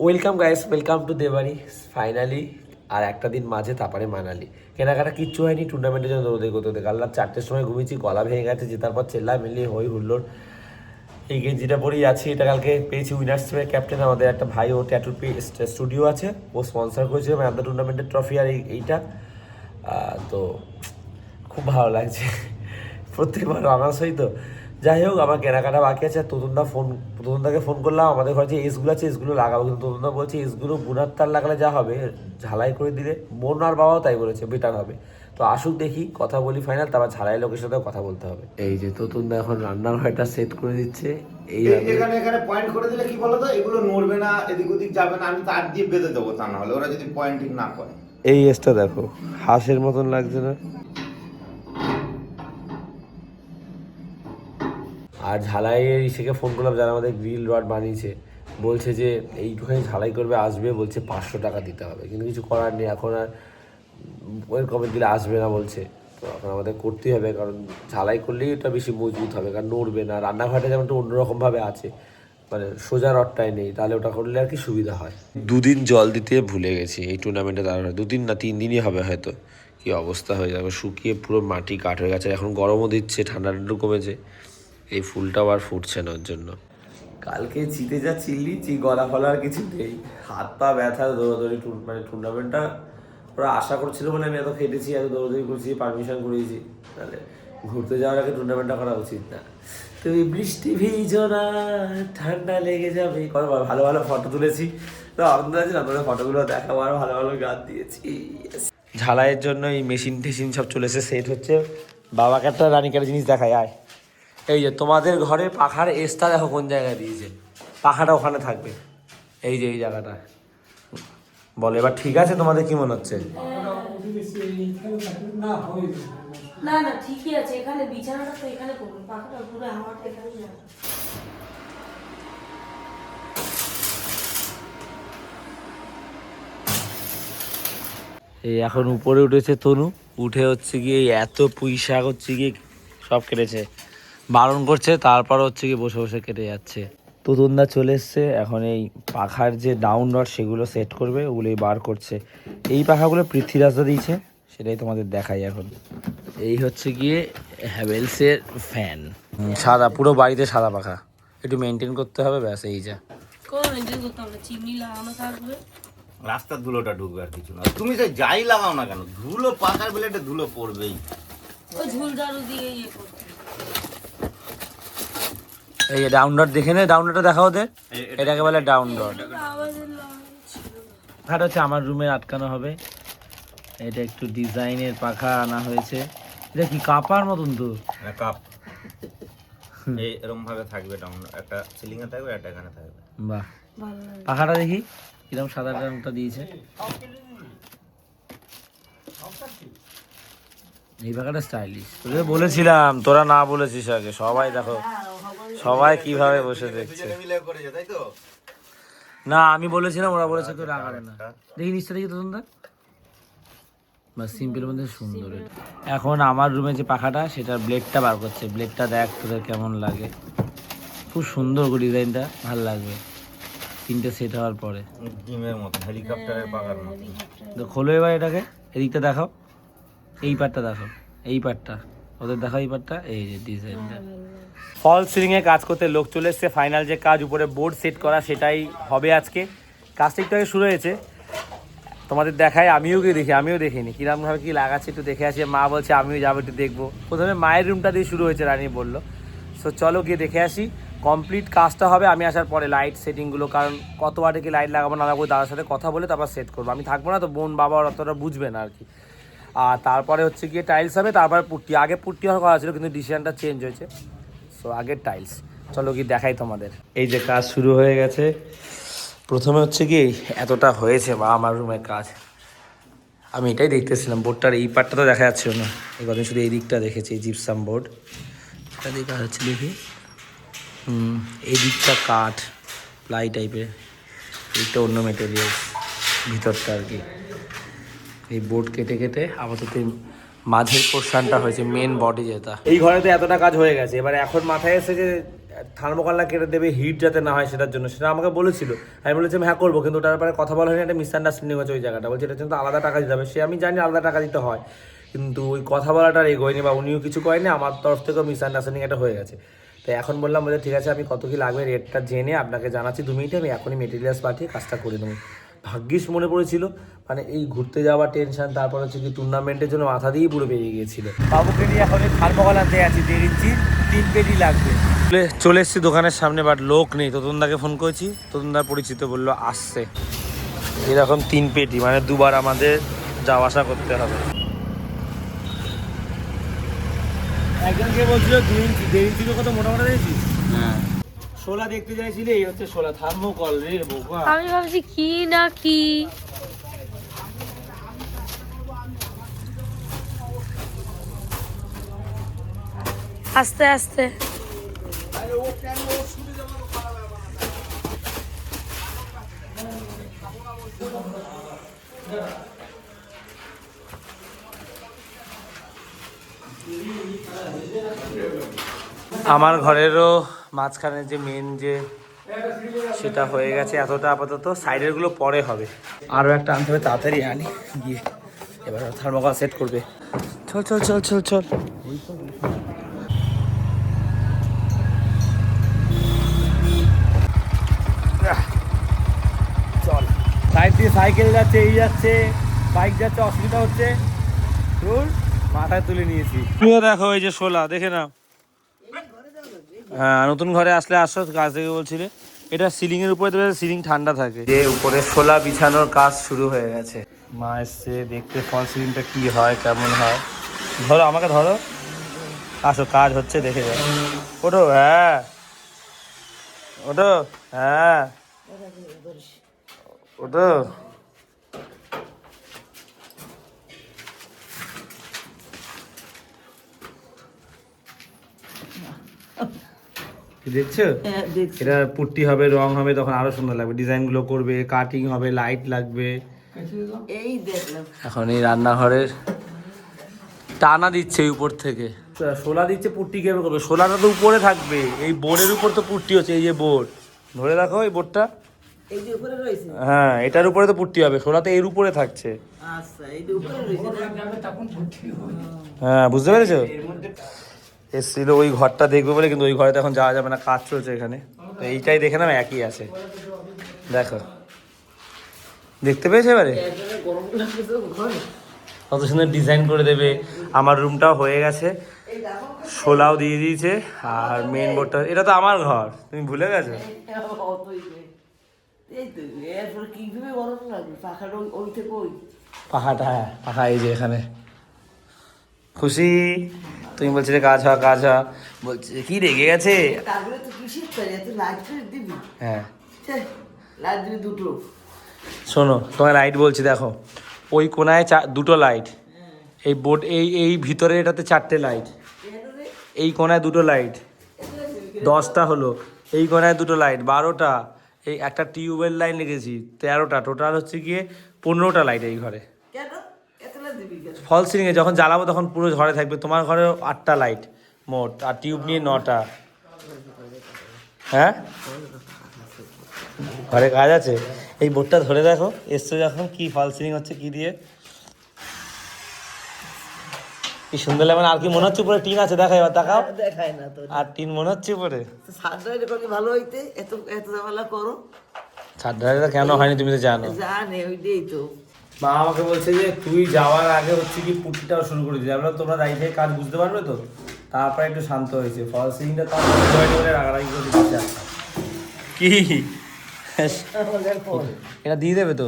Welcome guys welcome to Debari finally আর একটা দিন মাঝে, তারপরে মানালি। কেনাকাটা কিচ্ছু হয়নি টুর্নামেন্টের জন্য দৌড়ে করতে হতে কাল রাত চারটের সময় ঘুমিয়েছি, গলা ভেঙে গেছে, জেতার পর চেল্লা মিলিয়ে হই, হুল্লোড়। এই গেঞ্জিটা পরেই আছি, এটা কালকে পেয়েছি উইনার্স টিমের ক্যাপ্টেন আমাদের একটা ভাই, ও ট্যাটুর স্টুডিও আছে, ও স্পন্সর করেছিল ম্যান দ্য টুর্নামেন্টের ট্রফি আর এই- এইটা। তো খুব ভালো লাগছে। প্রত্যেকবার রানার্স হই তো যাই হোক আমার কেনাকাটা বাকি আছে আর ততুনদা ফোন ততুনদাকে ফোন করলাম আমাদের ঘরে যে এসগুলো আছে এসগুলো লাগাবো কিন্তু ততুনদা বলছে এসগুলো বুনার তার লাগালে যা হবে ঝালাই করে দিলে বোন আর বাবাও তাই বলেছে বেটার হবে। তো আসুক দেখি কথা বলি ফাইনাল তারপর ঝালাই লোকের সাথে কথা বলতে হবে। এই যে ততুনদা এখন রান্নাঘরটা সেট করে দিচ্ছে এই এখানে এখানে পয়েন্ট করে দিলে কি বলতো এগুলো নড়বে না এদিক ওদিক যাবে না আমি তার দিয়ে বেঁধে দেবো তা না হলে ওরা যদি পয়েন্টিং না করে। এই এসটা দেখো হাঁসের মতন লাগছে না। আর ঝালাইয়ের ইসেকে ফোন করলাম, যারা আমাদের গ্রিল রড বানিয়েছে, বলছে যে এইটুখানি ঝালাই করবে, আসবে, বলছে পাঁচশো টাকা দিতে হবে। কিন্তু কিছু করার নেই, এখন আর ওই কমেন্ট দিলে আসবে না বলছে। তো এখন আমাদের করতেই হবে, কারণ ঝালাই করলেই ওটা বেশি মজবুত হবে, কারণ নড়বে না, রান্নাঘরটা যেমন একটু অন্যরকমভাবে আছে মানে সোজা রডটাই নেই, তাহলে ওটা করলে আর কি সুবিধা হয়। দুদিন জল দিতে ভুলে গেছি, এই টুর্নামেন্টে দাঁড়ানো দুদিন না, তিন দিনই হবে হয়তো। কি অবস্থা হয়ে যাবে, শুকিয়ে পুরো মাটি কাঠ হয়ে গেছে এখন গরমও দিচ্ছে, ঠান্ডাটা একটু কমেছে। এই ফুলটাও আর ফুটছে না ওর জন্য। কালকে জিতে যা চিল্লি চি গলা ফলা আর কিছু নেই। হাত পা ব্যথা দৌড়াদৌড়ি টুর- মানে টুর্নামেন্টটা ওরা আশা করছিল বলে আমি এত খেটেছি এত দৌড়াদৌড়ি করেছি পারমিশন করিয়েছি। তাহলে ঘুরতে যাওয়ার আগে টুর্নামেন্টটা করা উচিত না। তুমি বৃষ্টি ভিজো না ঠান্ডা লেগে যাবে। কত ভালো ভালো ফটো তুলেছি। তো আনন্দ আছে না? তোদের ফটোগুলো দেখাবো আর ভালো ভালো গান দিয়েছি। ঝালাইয়ের জন্য এই মেশিন টেশিন সব চলে এসে সেট হচ্ছে। বাবাকে একটা রানিকার জিনিস দেখায় আয়। এই যে তোমাদের ঘরে পাখার এসটা দেখো কোন জায়গায় দিয়েছে? পাখাটা ওখানে থাকবে। এই যে এই জায়গাটা। বলে এবার ঠিক আছে তোমাদের কি মনে হচ্ছে? না না ঠিকই আছে। এখানে বিছানাটা তো এখানে করব পাখাটা পুরো আমারটা এখানে এই এখন উপরে উঠেছে তনু। উঠে হচ্ছে গিয়ে এই এত পুঁই শাক হচ্ছে গিয়ে সব কেটেছে। বারণ করছে তারপর হচ্ছে গিয়ে বসে বসে কেটে যাচ্ছে। তুতুনদা চলে এসছে এখন এই পাখার যে ডাউন রড সেগুলো সেট করবে ওগুলোই বার করছে। এই পাখাগুলো পৃথ্বীরাজদা দিয়েছে সেটাই তোমাদের দেখাই এখন। এই হচ্ছে গিয়ে হ্যাভেলসের ফ্যান সাদা পুরো বাড়িতে সাদা পাখা। একটু মেনটেন করতে হবে ব্যাস এই যা। রাস্তার ধুলোটা ঢুকবে আর কিছু না। তুমি যে যাই লাগাও না কেন ধুলো পাকার বেলেটে ধুলো পড়বেই। ওই ঝুল ঝাড়ু দিয়ে ইয়ে করতে এই ডাউন রড দেখে নে ডাউন রডটা দেখা ওদের এটাকে বলে ডাউন না। পাখাটা হচ্ছে আমার রুমে আটকানো হবে। এটা একটু ডিজাইনের পাখা আনা হয়েছে। এটা কি কাপার মতন তো? কাপ। এই এরকম ভাবে থাকবে ডাউন একটা সিলিং এ থাকবে একটা এখানে থাকবে। বাহ। ভালো পাখাটা দেখি কীরকম সাদা রংটা দিয়েছে। এই পাখাটা স্টাইলিশ তোকে বলেছিলাম তোরা না বলেছিস আগে। সবাই দেখো সবাই কীভাবে বসে দেখছে। তাই তো না আমি বলেছিলাম ওরা বলেছে তো রাগাবে না। দেখি নিচটা দেখি তোর বা সিম্পল মধ্যে সুন্দর এখন আমার রুমে যে পাখাটা সেটার ব্লেডটা বার করছে। ব্লেডটা দেখ তোদের কেমন লাগে। খুব সুন্দর করে ডিজাইনটা ভালো লাগবে। তিনটে সেট হওয়ার পরে। ডিমের মতো হেলিকপ্টারের পাকার মতো। তো খোলো এবার এটাকে এদিকটা দেখাও। এই পার্টটা দেখো এই পার্টটা ওদের দেখাও এই পার্টটা এই যে ডিজাইনটা ফল সিলিং এ কাজ করতে লোক চলে এসছে ফাইনাল যে কাজ উপরে বোর্ড সেট করা সেটাই হবে আজকে। কাজটা একটু আগে শুরু হয়েছে। তোমাদের দেখায় আমিও গিয়ে দেখি আমিও দেখিনি। কীরকম ভাবে কি লাগাচ্ছে একটু দেখে আসি মা বলছে আমিও যাব একটু দেখব। প্রথমে মায়ের রুমটা দিয়ে শুরু হয়েছে রানী বলল। সো চলো গিয়ে দেখে আসি। কমপ্লিট কাজটা হবে আমি আসার পরে লাইট সেটিংগুলো কারণ কত ওয়াটে কি লাইট লাগাবো না লাগাবো দাদার সাথে কথা বলে তারপর সেট করব। আমি থাকব না তো বোন বাবা ওরা অতটা বুঝবে না আর কি। আর তারপরে হচ্ছে গিয়ে টাইলস হবে, তারপরে পুট্টি। আগে পুট্টি হওয়ার কথা ছিল, কিন্তু ডিসিশনটা চেঞ্জ হয়েছে। সো আগের টাইলস চলো কি দেখাই তোমাদের। এই যে কাজ শুরু হয়ে গেছে। প্রথমে হচ্ছে কি এতটা হয়েছে, বা আমার রুমের কাজ। আমি এটাই দেখতেছিলাম বোর্ডটার এই পার্টটা তো দেখা যাচ্ছিল না। এই কথা শুধু এই দিকটা দেখেছি জিপসাম বোর্ড এটা দেখা যাচ্ছে দেখি। হুম, এই দিকটা কাঠ প্লাই টাইপের এইটা অন্য মেটেরিয়াল ভিতরটা আর কি। এই বোর্ড কেটে কেটে আপাতত মাঝের পোর্শনটা হয়েছে মেন বডি যেটা। এই ঘরে তো এতটা কাজ হয়ে গেছে। এবার এখন মাথায় এসেছে থার্মোকলটা কেটে দেবে হিট যাতে না হয় সেটার জন্য। সেটা আমাকে বলেছিল। আমি বলেছিলাম হ্যাঁ করব। কিন্তু ওটার ব্যাপারে কথা বলা হয়নি। একটা মিসআন্ডারস্ট্যান্ডিং হচ্ছে ওই জায়গাটা। বলছে, এটার জন্য আলাদা টাকা দিতে হবে। সে আমি জানি আলাদা টাকা দিতে হয়। কিন্তু ওই কথা বলাটা এগোয়নি বা উনিও কিছু করেনি আমার তরফ থেকেও মিসআন্ডারস্ট্যান্ডিং একটা হয়ে গেছে। তাই এখন বললাম বলে ঠিক আছে, আমি কত কী লাগবে রেটটা জেনে আপনাকে জানাচ্ছি। দু মিনিটে আমি এখনই মেটেরিয়ালস পাঠিয়ে কাজটা করে দেবো ভাগ্যিস মনে পড়েছিল। মানে এই ঘুরতে যাওয়া টেনশন তারপর হচ্ছে কি টুর্নামেন্টের জন্য মাথা দিয়েই পুরো বেরিয়ে গিয়েছিল। বাবুকে নিয়ে এখন থার্মোকল আনতে আছি দেড় ইঞ্চি তিন পেটি লাগবে। চলে- এসেছি দোকানের সামনে বাট লোক নেই। ততনদাকে ফোন করেছি ততনদার পরিচিত বলল আসছে। এরকম তিন পেটি মানে দুবার আমাদের যাওয়া আসা করতে হবে। একজনকে বলছিল দু ইঞ্চি দেড় ইঞ্চি কত মোটামুটি দেখেছিস শোলা দেখতে চাইছিলে? এই হচ্ছে শোলা। থার্মোকল রে বোকা। আমি ভাবছি কি না কি? আস্তে আস্তে। আমার ঘরেরও মাঝখানে যে মেন যে সেটা হয়ে গেছে এতটা আপাতত। সাইডেরগুলো পরে হবে। আরও একটা আনতে হবে তাড়াতাড়ি আনি গিয়ে এবার থার্মোকল সেট করবে। চল চল চল চল চল। চল। সাইড দিয়ে সাইকেল যাচ্ছে এই যাচ্ছে বাইক যাচ্ছে অসুবিধা হচ্ছে। মাথায় তুলে নিয়েছি। তুমিও দেখো এই যে শোলা দেখে নাও। হ্যাঁ নতুন ঘরে আসলে আসো কাজ থেকে বলছিলে। এটা সিলিং এর উপরে দেবে সিলিং ঠান্ডা থাকে। যে উপরে শোলা বিছানোর কাজ শুরু হয়ে গেছে। মা এসছে দেখতে ফল সিলিংটা কি হয় কেমন হয়। ধরো আমাকে ধরো। আসো কাজ হচ্ছে দেখে যাও। ওঠো হ্যাঁ। ওঠো হ্যাঁ। ওঠো। দেখছ? এটা পুট্টি হবে রং হবে তখন আরও সুন্দর লাগবে। ডিজাইনগুলো করবে কাটিং হবে লাইট লাগবে। এই দেখলাম। এখন এই রান্নাঘরের টানা দিচ্ছে উপর থেকে। শোলা দিচ্ছে পুট্টি কেমন করবে? শোলাটা তো উপরে থাকবে। এই বোর্ডের উপর তো পুট্টি হচ্ছে এই যে বোর্ড। ধরে রাখো এই বোর্ডটা। এই যে উপরে রয়েছে? হ্যাঁ এটার উপরে তো পুট্টি হবে শোলা তো এর উপরে থাকছে। আচ্ছা এই যে উপরে রয়েছে। হ্যাঁ বুঝতে পেরেছ? এসছিল ওই ঘরটা দেখবে বলে কিন্তু ওই ঘরে এখন যাওয়া যাবে না কাজ চলছে এখানে। তো এইটাই দেখে নাও একই আছে। দেখো। দেখতে পেয়েছ এবারে? কত সুন্দর ডিজাইন করে দেবে। আমার রুমটাও হয়ে গেছে। শোলাও দিয়ে দিয়েছে আর মেন বোর্ডটা এটা তো আমার ঘর তুমি ভুলে গেছো? পাখাটা হ্যাঁ পাখা এই যে এখানে। খুশি? তুমি বলছিলে কাজ হওয়া কাজ হওয়া বলছে কি রেগে গেছে? হ্যাঁ। দুটো। শোনো তোমার লাইট বলছি দেখো। ওই কোনায় দুটো লাইট এই বোর্ড এই এই ভিতরে এটাতে চারটে লাইট এই কোনায় দুটো লাইট দশটা হলো। এই কোনায় দুটো লাইট বারোটা। এই একটা টিউবওয়েল লাইন লেগেছি তেরোটা। টোটাল হচ্ছে গিয়ে পনেরোটা লাইট এই ঘরে কেন এত লাইট দিবি কেন ফল সিলিংয়ে যখন জ্বালাবো তখন পুরো ঘরে থাকবে। তোমার ঘরে আটটা লাইট মোট। আর টিউব নিয়ে নটা। হ্যাঁ? ঘরে কাজ আছে? এই বোর্ডটা ধরে দেখো। এসছো যখন কি ফল সিলিং হচ্ছে কি দিয়ে? কি সুন্দর লাগে মানে আর কি মনে হচ্ছে উপরে টিন আছে? দেখা এবার তাকাও দেখায় না তো আর টিন মনে হচ্ছে উপরে? সানরাইজ করলে ভালো হইতে। এত এত ঝামেলা করো। ঢালাইটা কেন হয়নি তুমি তো জানো। জানে ওইটাই তো। মা আমাকে বলছে যে তুই যাওয়ার আগে হচ্ছে কি পুটিটাও শুরু করে দিবি। আমরা তোমরা দায়িত্বে কাজ বুঝতে পারবে তো? তারপরে একটু শান্ত হয়েছে। ফল সিলিংটা তো আমার বন্ধ রাগারাগি করে দিচ্ছে কি। এটা দিয়ে দেবে তো?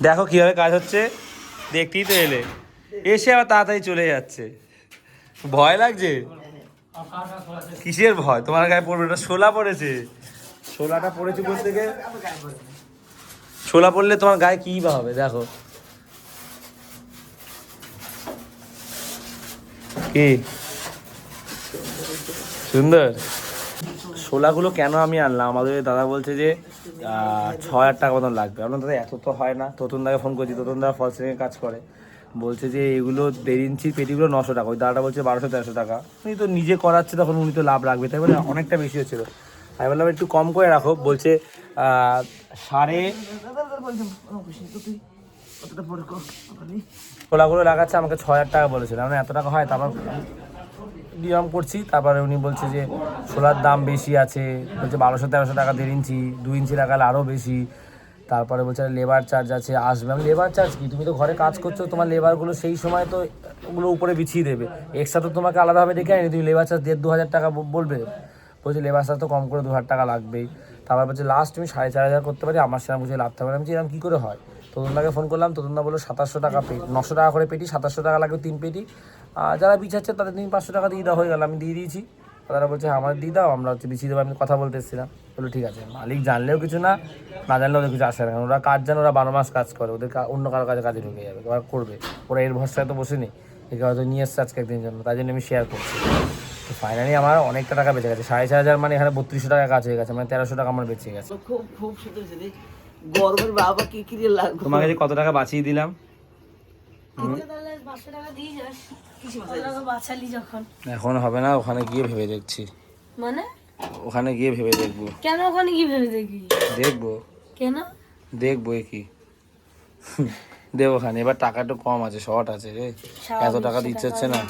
দেখো কীভাবে কাজ হচ্ছে। দেখতেই তো এলে। এসে আবার তাড়াতাড়ি চলে যাচ্ছে। ভয় লাগছে? কিসের ভয়? তোমার গায়ে পড়বে না শোলা পড়েছে। শোলাটা পড়েছে বলতে গিয়ে ছোলা পড়লে তোমার গায়ে কি বা হবে, দেখো। কি? সুন্দর। শোলাগুলো কেন আমি আনলাম? আমাদের দাদা বলছে যে ছ হাজার টাকা মতন লাগবে। আপনার দাদা এত তো হয় না। ততুন দাকে ফোন করছি, ততুন দা ফল সিলিংয়ে কাজ করে। বলছে যে, এগুলো দেড় ইঞ্চির পেটিগুলো নশো টাকা। ওই দাদাটা বলছে বারোশো, তেরোশো টাকা। উনি তো নিজে করাচ্ছে, তখন উনি তো লাভ রাখবে। তাই বলে অনেকটা বেশি হচ্ছিল। আমি বললাম, একটু কম করে রাখো। বলছে সাড়ে খোলাগুলো লাগাচ্ছে, আমাকে ছ হাজার টাকা বলেছিল। মানে এত টাকা হয়? তারপর নিয়ম করছি। তারপরে উনি বলছে যে সোলার দাম বেশি আছে। বলছে, বারোশো তেরোশো টাকা দেড় ইঞ্চি, দু ইঞ্চি লাগালে আরও বেশি। তারপরে বলছে লেবার চার্জ আছে, আসবে। আমি লেবার চার্জ কি? তুমি তো ঘরে কাজ করছ, তোমার লেবারগুলো সেই সময় তো ওগুলো উপরে বিছিয়ে দেবে। এক্সট্রা তো তোমাকে আলাদাভাবে ডেকে আনি তুমি লেবার চার্জ দেড় দু হাজার টাকা বলবে। বলছে লেবার চার্জ তো কম করে দু হাজার টাকা লাগবেই। তারপর বলছে লাস্ট তুমি সাড়ে চার হাজার করতে পারি। আমার সেরকম কিছু লাভ থাকবে না। আমি এরকম কী করে হয়? তরুণদাকে ফোন করলাম তরুণদা বলল সাতাশশো টাকা পেটি নশো টাকা করে পেটি সাতাশশো টাকা লাগবে তিন পেটি। আর যারা বিছাচ্ছে তাদের তুমি পাঁচশো টাকা দিয়ে দেওয়া হয়ে গেল আমি দিয়ে দিয়েছি। তারা বলছে "হ্যাঁ, আমার দিয়ে দাও আমরা হচ্ছে বিছিয়ে দেবো। আমি কথা বলতে এসেছিলাম বলল ঠিক আছে মালিক জানলেও কিছু না না জানলেও ওদের কিছু আসে না। ওরা কাজ জানে ওরা বারো মাস কাজ করে ওদের অন্য কারও কাজে কাজে ঢুকে যাবে ওরা করবে। ওরা এর ভরসায় তো বসে নেই একে হয়তো নিয়ে এসছে আজকে একদিনের জন্য তাই জন্য আমি শেয়ার করছি। তো ফাইনালি আমার অনেকটা টাকা বেঁচে গেছে। সাড়ে চার হাজার মানে এখানে বত্রিশশো টাকা কাজ হয়ে গেছে মানে তেরোশো টাকা আমার বেঁচে গেছে। খুব খুব সুন্দর গরমের বাবা কি কি লাগবে? তোমাকে যে কত টাকা বাঁচিয়ে দিলাম? এখন হবে না ওখানে গিয়ে ভেবে দেখছি। মানে? ওখানে গিয়ে ভেবে দেখব। কেন ওখানে কি ভেবে দেখবি? দেখব। কেন? দেখব কি। দেবো খানি। এবার টাকা একটু কম আছে শর্ট আছে রে। এত টাকা দিচ্ছে হচ্ছে না।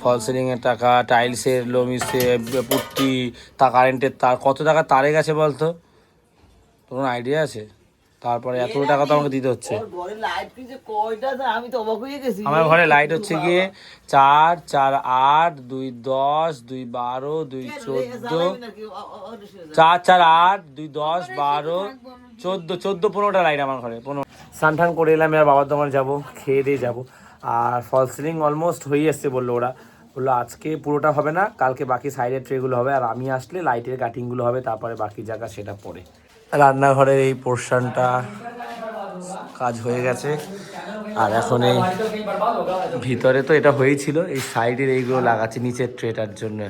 ফল সিলিং এর টাকা টাইলসের লোমিসে পুট্টি তা কারেন্টের তার কত টাকা তারে গেছে বলতো? তোর আইডিয়া আছে? তারপরে এত টাকা তো আমাকে দিতে হচ্ছে। ওর ঘরে লাইট কি যে কয়টা তা আমি তো অবাক হয়ে গেছি। আমার ঘরে লাইট হচ্ছে গিয়ে চার চার আট দুই দশ দুই বারো দুই চোদ্দ। চার চার আট দুই দশ বারো চোদ্দ চোদ্দ পনেরোটা লাইট আমার ঘরে পনেরো। স্নান টান করে এলাম এবার বাবার দোকানে যাব খেয়ে দিয়ে যাব। আর ফল সিলিং অলমোস্ট হয়ে এসছে বলল ওরা। বলল আজকে পুরোটা হবে না কালকে বাকি সাইডের ট্রেগুলো হবে। আর আমি আসলে লাইটের কাটিংগুলো হবে তারপরে বাকি জায়গা সেটা পরে। রান্নাঘরের এই পোর্শনটা কাজ হয়ে গেছে। আর এখন এই ভিতরে তো এটা হয়েছিল, এই সাইডের এইগুলো লাগাচ্ছে, নিচের ট্রেটার জন্য।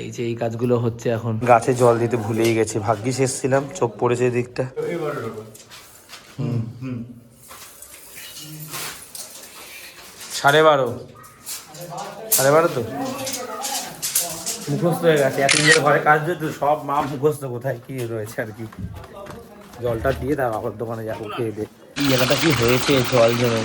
এই যে এই কাজগুলো হচ্ছে এখন। গাছে জল দিতে ভুলেই গেছি, ভাগ্যিস এসেছিলাম, চোখ পড়েছে দিকটা। সাড়ে বারো। সাড়ে বারো তো? মুখস্থ হয়ে গেছে। এতদিন ঘরে কাজ যেত সব মা মুখস্থ কোথায়? কি রয়েছে আর কি? জলটা দিয়ে তার আবার দোকানে যাব, খেয়ে দে জায়গাটা কি হয়েছে? জল জমে।